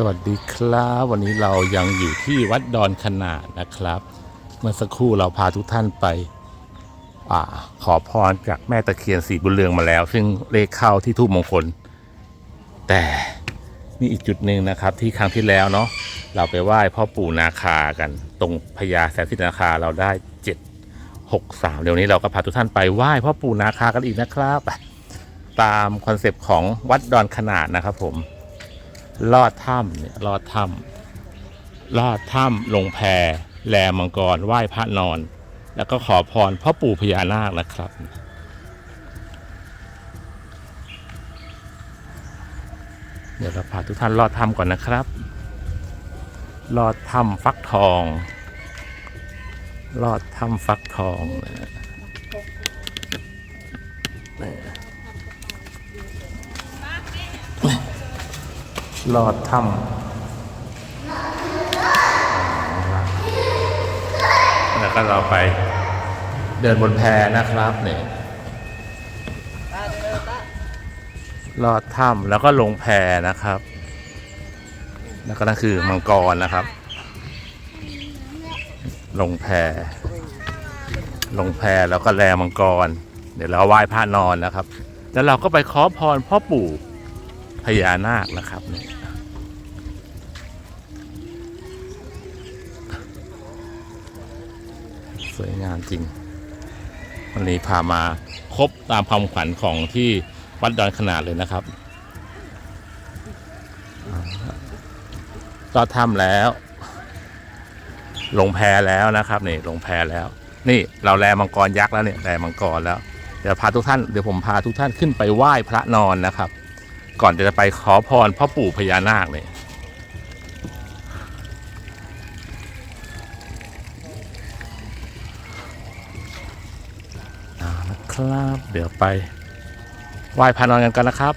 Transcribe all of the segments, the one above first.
สวัสดีครับ วันนี้เรายังอยู่ที่วัดดอนขนาดนะครับ เมื่อสักครู่เราพาทุกท่านไปอขอพรจากแม่ตะเคียนสีบุญเรืองมาแล้ว ซึ่งเลขเข้าที่ทูบมงคล แต่มีอีกจุดหนึ่งนะครับ ที่ครั้งที่แล้วเนาะเราไปไหว้พ่อปู่นาคากัน ตรงพญาแสนสิทนาคาเราได้เจ็ดหกสามเดี๋ยวนี้เราก็พาทุกท่านไปไหว้พ่อปู่นาคากันอีกนะครับตามคอนเซปต์ของวัดดอนขนาดนะครับผม ลอดถ้ำเนี่ยลอดถ้ำลอดถ้ำลงแพแลมังกรไหว้พระนอน แล้วก็ขอพรพ่อปู่พญานาคนะครับ เดี๋ยวเราพาทุกท่านลอดถ้ำก่อนนะครับ ลอดถ้ำฟักทอง ลอดถ้ำฟักทองนะ ลอดถ้ำแล้วก็เราไปเดินบนแพนะครับเนี่ยลอดถ้ำแล้วก็ลงแพนะครับ แล้วก็นั่นคือมังกรนะครับ ลงแพลงแพแล้วก็แลมังกร เดี๋ยวเราไหว้พระนอนนะครับ แล้วเราก็ไปขอพรพ่อปู่พญานาคนะครับเนี่ย สวยงามจริง วันนี้พามาครบตามความขวัญของที่วัดดอนขนาดเลยนะครับลอถ้ำแล้ว ลงแพแล้วนะครับนี่ลงแพแล้ว นี่เราแลมังกรยักษ์แล้วเนี่ยแลมังกรแล้วเดี๋ยวพาทุกท่านเดี๋ยวผมพาทุกท่านขึ้นไปไหว้พระนอนนะครับ ก่อนจะไปขอพรพ่อปู่พญานาคเลย เอาละครับ เดี๋ยวไปไหว้พระนอนกันกันนะครับ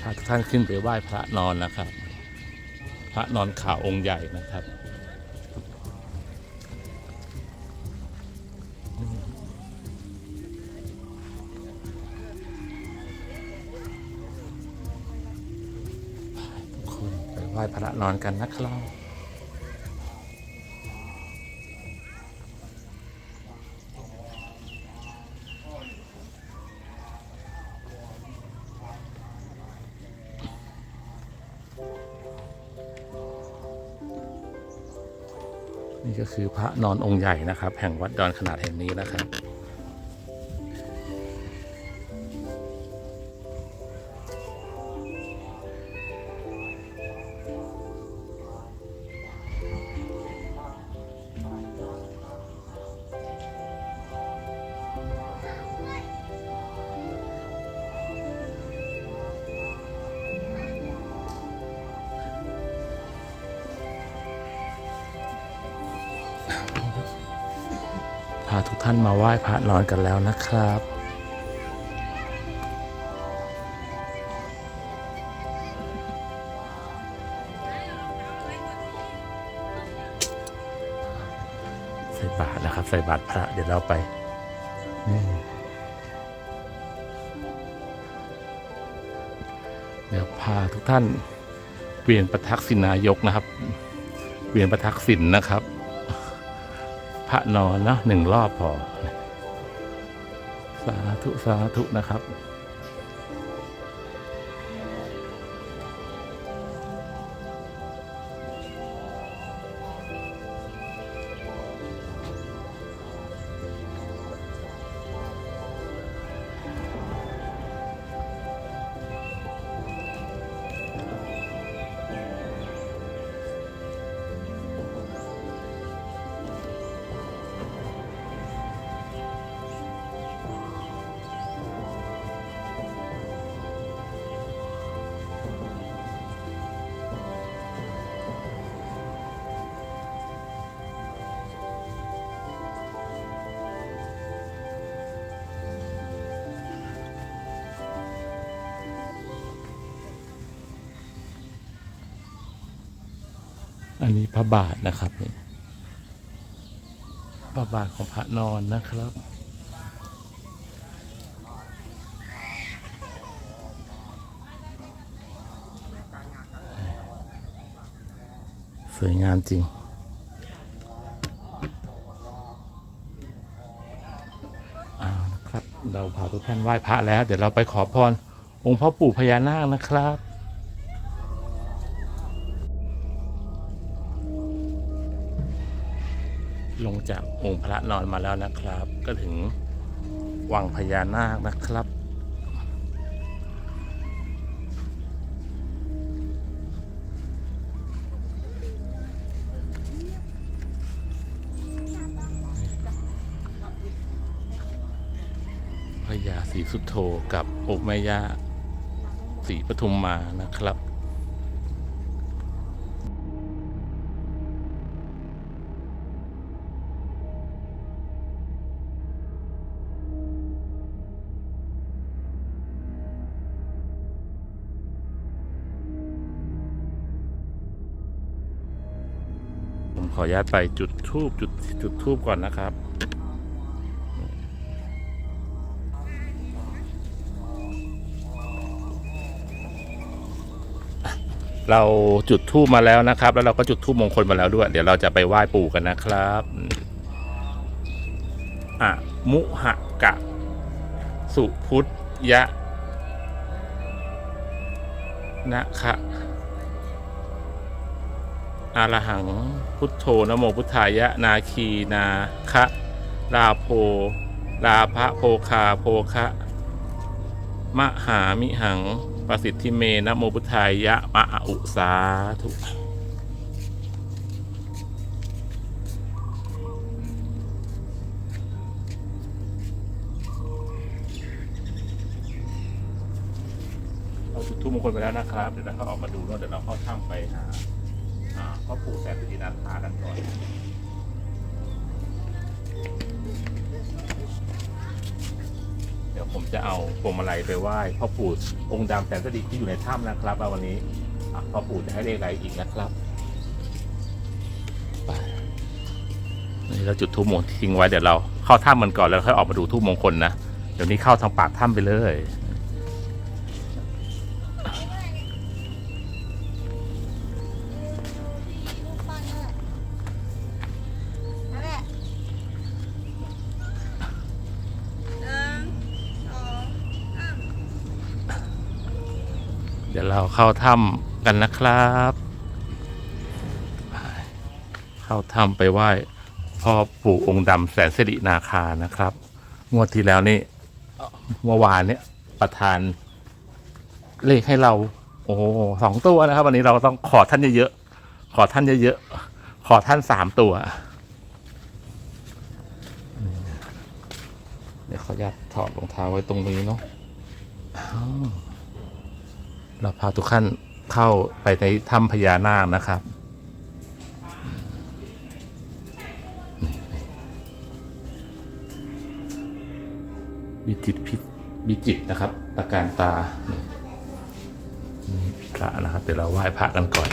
พาทุกท่านขึ้นไปไหว้พระนอนนะครับ พระนอนขาวองค์ใหญ่นะครับทุกคนไปไหว้พระนอนกันนะครับ คือพระนอนองค์ใหญ่นะครับ แห่งวัดดอนขนาดแห่งนี้นะครับาทุกท่านมาไหว้พระนอนกันแล้วนะครับ ใส่บาตรนะครับ ใส่บาตรพระเดี๋ยวเราไปเดี๋ยวพาทุกท่านเปลี่ยนประทักษิณนายกนะครับ เปลี่ยนประทักษิณนะครับ พระนอนนะหนึ่งรอบพอ สาธุ สาธุนะครับ อันนี้พระบาทนะครับพระบาทของพระนอนนะครับ สวยงามจริงอานะครับเราพาทุกท่านไหว้พระแล้ว เดี๋ยวเราไปขอพรองค์พ่อปู่พญานาคนะครับ จากองค์พระนอนมาแล้วนะครับ ก็ถึงวังพญานาคนะครับพญาศรีสุโธกับองค์แม่ย่าศรีปทุมมานะครับ ขออนุญาตไปจุดทูบจุดจุดทูบก่อนนะครับ เราจุดทูบมาแล้วนะครับ แล้วเราก็จุดทูบมงคลมาแล้วด้วย เดี๋ยวเราจะไปไหว้ปู่กันนะครับอะมุหะกะ สุพุทธยะนะคะ อารหัง พุทโธนโมพุทธายะ นาคีนาคะลาโพลาภะโพคาโพคะมหามิหัง ประสิทธิเมนะโมพุทธายะ มะอุสาธุเราจุดทุ่มงคลไปแล้วนะครับ เดี๋ยวเราก็ออกมาดูแล้วเดี๋ยวเราเข้าถ้ำไปหา พ่อปู่แสนสิรินันทากันก่อนเดี๋ยวผมจะเอาพวงมาลัยไปไหว้พ่อปู่องค์ดำแสนสดิที่อยู่ในถ้ำนะครับวันนี้พ่อปู่จะให้เลขอะไรอีกนะครับไปนี่เราจุดทูบมงทิ้งไว้เดี๋ยวเราเข้าถ้ำมันก่อนแล้วค่อยออกมาดูทูบมงคลนะเดี๋ยวนี้เข้าทางปากถ้ำไปเลย ดี๋ยวเราเข้าถ้ำกันนะครับ เข้าถ้ำไปไหว้พ่อปู่องค์ดำแสนสิรินาคานะครับ งวดที่แล้วนี่เมื่อวานเนี่ยประธานเลขให้เรา โอ้โหสองตัวนะครับ วันนี้เราต้องขอท่านเยอะๆขอท่านเยอะๆขอท่านสามตัวเดี๋ยวขออนุญาตถอดรองเท้าไว้ตรงนี้เนาะ เราพาทุกขั้นเข้าไปในถ้ำพญานาคนะครับวิจิตพิวิจิตนะครับตะการตานี่พระนะครับ เดี๋ยวเราไหว้พระกันก่อน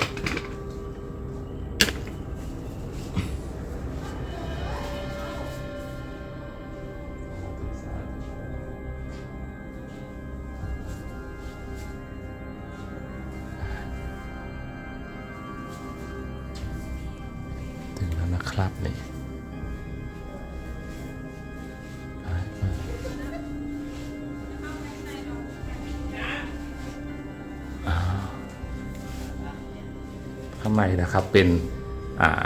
นะครับนี่ไปไปอ่าข้างในนะครับเป็นอ่า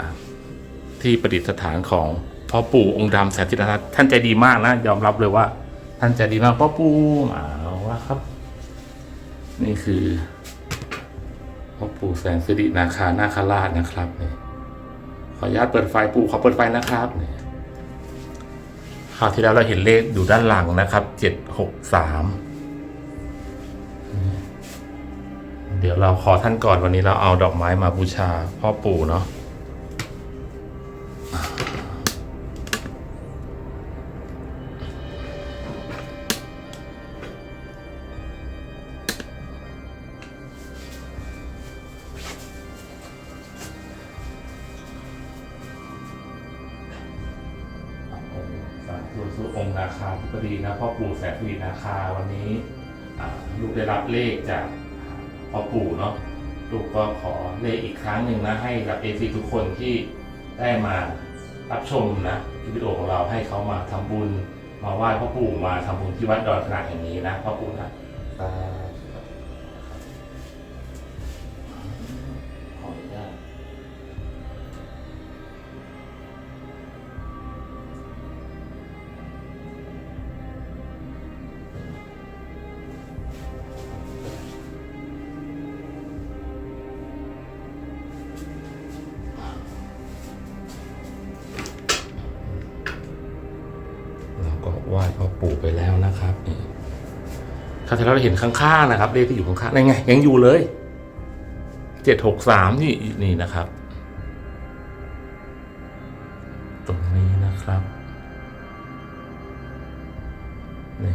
ที่ประดิษฐานของพ่อปู่องค์ดำแสนจิตรนัทท่านใจดีมากนะ ยอมรับเลยว่า ท่านใจดีมากพ่อปู่เอาว่าครับ นี่คือพ่อปู่แสนสิรินาคานาคราชนะครับเนี่ย ขออนุญาตเปิดไฟปู่ขอเปิดไฟนะครับคราวที่แล้วเราเห็นเลขอยู่ด้านหลังนะครับเจ็ดหกสามเดี๋ยวเราขอท่านก่อนวันนี้เราเอาดอกไม้มาบูชาพ่อปู่เนาะ เลขจากพ่อปู่เนาะลูกก็ขอเลขอีกครั้งหนึ่งนะให้กับเอซีทุกคนที่ได้มารับชมนะคลิปวิดีโอของเราให้เขามาทำบุญ มาไหว้พ่อปู่มาทำบุญที่วัดดอนขนาดแห่งนี้นะพ่อปู่นะ ปู่ไปแล้วนะครับนี่คราเราเห็นข้างๆนะครับ เลขที่อยู่ข้างๆนั่นไง ยังอยู่เลยเจ็ดหกสามนี่นี่นะครับ ตรงนี้นะครับนี่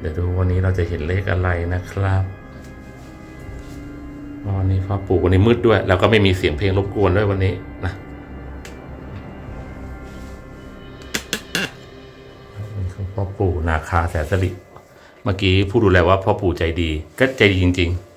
เดี๋ยวดูวันนี้เราจะเห็นเลขอะไรนะครับวันนี้พ่อปู่วันนี้มืดด้วย แล้วก็ไม่มีเสียงเพลงรบกวนด้วยวันนี้นะ นาคาแสนสลิเมื่อกี้ผู้ดูแลว่าพ่อปู่ใจดี ก็ใจดีจริง ๆ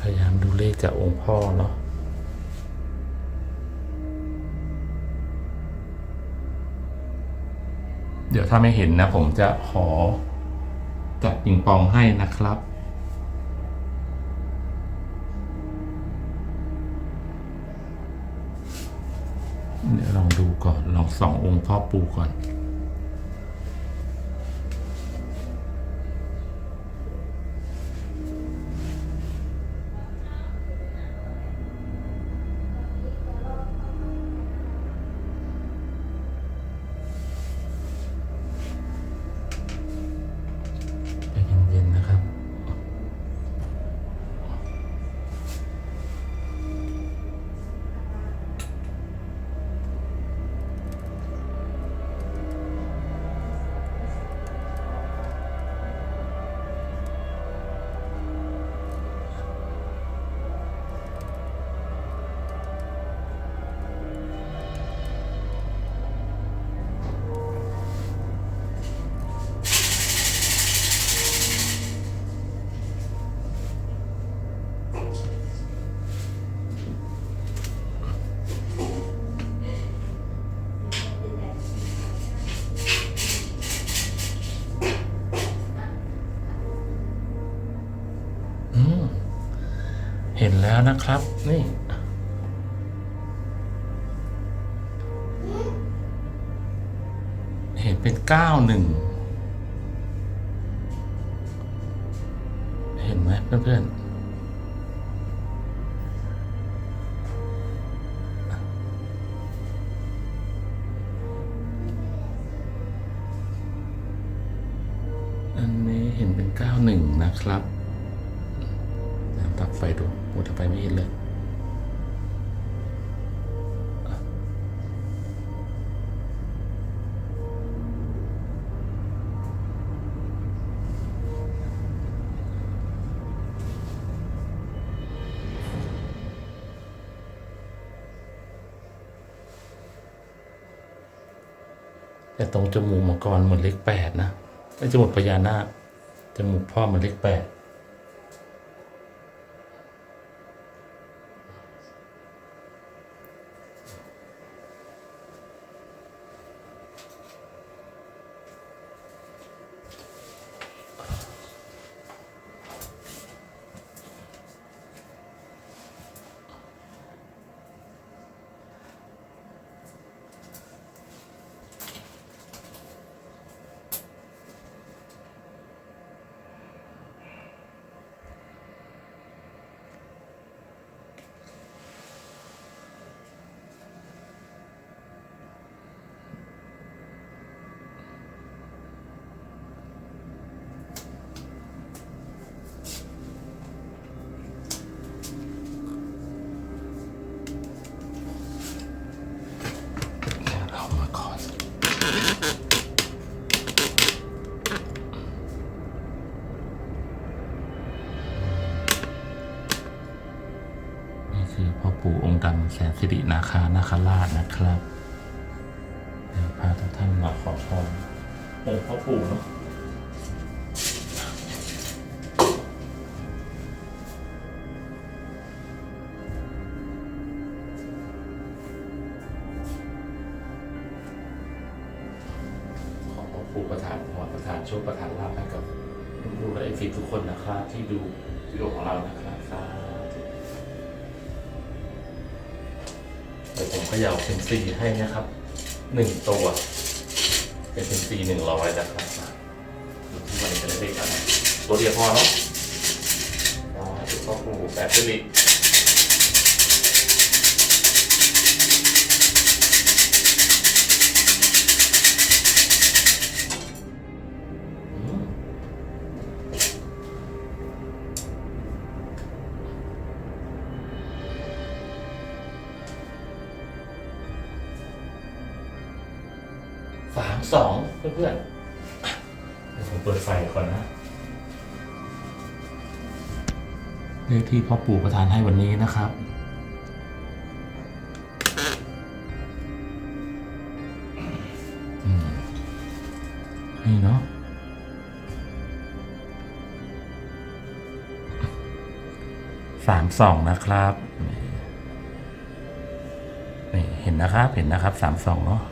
พยายามดูเลขจากองค์พ่อเนาะ เดี๋ยวถ้าไม่เห็นนะ ผมจะขอจัดปิงปองให้นะครับ เดี๋ยวลองดูก่อน ลองสององค์พ่อปูก่อน นแล้วนะครับ นี่ เห็นเป็นเก้าหนึ่งเห็นไหมเพื่อนๆอันนี้เห็นเป็นเก้าหนึ่งนะครับ ฟดูโอ้แต่ไฟไม่เห็นเลยแต่ตรงจมูกมังกรเหมือนเลขแปดนะไอ้จมูกพญานาคจมูกพ่อเหมือนเลขแปด อ คือพ่อปู่องค์ดำแสนสิรินาคานาคราชนะครับเดี๋ยวพาทุกท่านมาขอพรองค์พ่อปู่เนาะ นซีให้นะครับหนึ่งตัว เป็นเซนซีหนึ่งร้อยนะครับดูที่วันนี้จะได้เลขอะไรตัวเดียวพอเนาะอ๋อจุดพ่อปู่แปดสิริ สามสองเพื่อนๆเดี๋ยวผมเปิดไฟก่อนนะ เลขที่พ่อปู่ประทานให้วันนี้นะครับ อืมนี่เนาะ สามสองนะครับ นี่เห็นนะครับ เห็นนะครับ สามสองเนาะ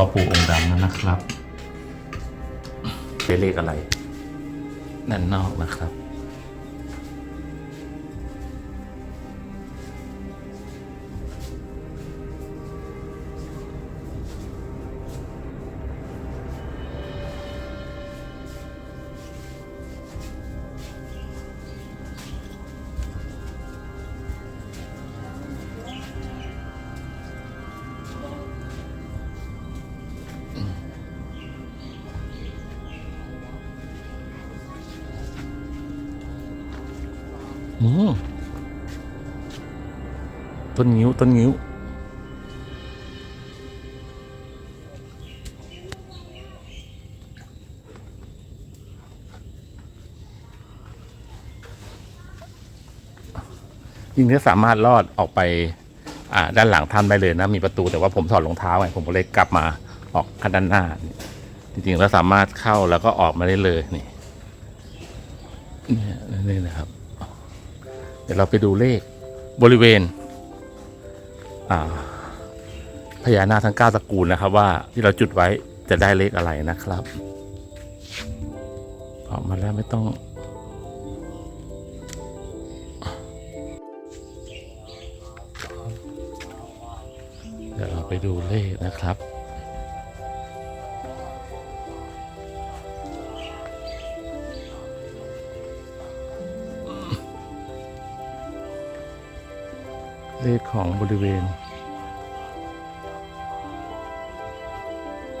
พ่อปู่องค์ดำนั้นนะครับเป็นเลขอะไรด้านนอกนะครับ ต้นงิ้วต้นงิ้วจริงๆก็สามารถลอดออกไปอ่าด้านหลังถ้ำได้เลยนะ มีประตูแต่ว่าผมถอดรองเท้าไงผมก็เลยกลับมาออกข้างด้านหน้า จริงๆแล้วสามารถเข้าแล้วก็ออกมาได้เลยนี่นี่นะครับ เดี๋ยวเราไปดูเลขบริเวณ พญานาคทั้งเก้าตระกูลนะครับ ว่าที่เราจุดไว้จะได้เลขอะไรนะครับ ออกมาแล้วไม่ต้อง เดี๋ยวเราไปดูเลขนะครับ เลขของบริเวณ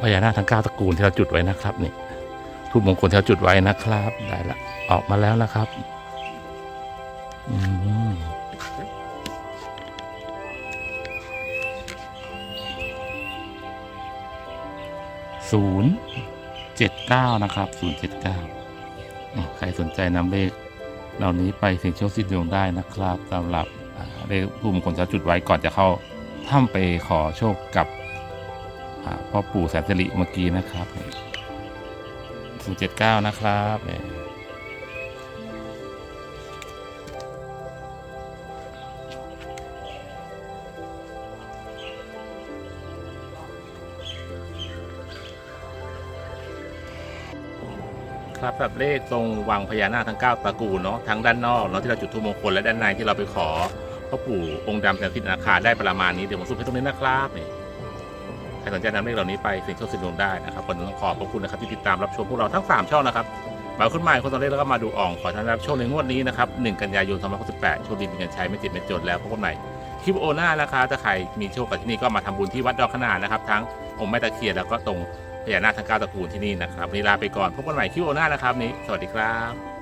พญานาคทั้งเก้าตระกูลที่เราจุดไว้นะครับนี่ทูปมงคลที่เราจุดไว้นะครับ ได้ละออกมาแล้วนะครับศูนย์เจ็ดเก้านะครับศูนย์เจ็ดเก้าใครสนใจนำเลข เหล่านี้ไปเสี่ยงโชคสิ้นดวงได้นะครับสำหรับ อ่าเลขผู้มงคลจะจุดไว้ก่อนจะเข้าถ้ำไปขอโชคกับพ่อปู่แสนสิริเมื่อกี้นะครับ079นะครับเนี่ยครับแบบเลขตรงวังพญานาคทั้ง 9ตระกูลเนาะทั้งด้านนอกเนาะที่เราจุดทูปมงคลและด้านในที่เราไปขอ พ่อปู่องค์ดำแสนสิรินาคาได้ประมาณนี้เดี๋ยวผมสุให้ตรงนี้นะครับนี่ใครสนใจนำเลขเหล่านี้ไปเสี่ยงโชคเสี่ยงดวงได้นะครับวันนี้ต้องขอบพระคุณนะครับที่ติดตามรับชมพวกเราทั้ง3ช่องนะครับมาขึ้นใหม่คนตอนเลขแล้วก็มาดูอ่องขอท่านรับโชคในงวดนี้นะครับ1กันยายน2568โชคดีมีเงินใช้ไม่ติดไม่จนแล้วพบกันใหม่คลิปโอน้านะคะถ้าใครมีโชคกับที่นี่ก็มาทำบุญที่วัดดอกขนาดนะครับ ทั้งองค์แม่ตะเคียนแล้วก็ตรงพญานาคทั้งเก้าตระกูลที่นี่นะครับวันนี้ลาไปก่อนพบกันใหม่คลิปโอน้านะครับนี้สวัสดีครับ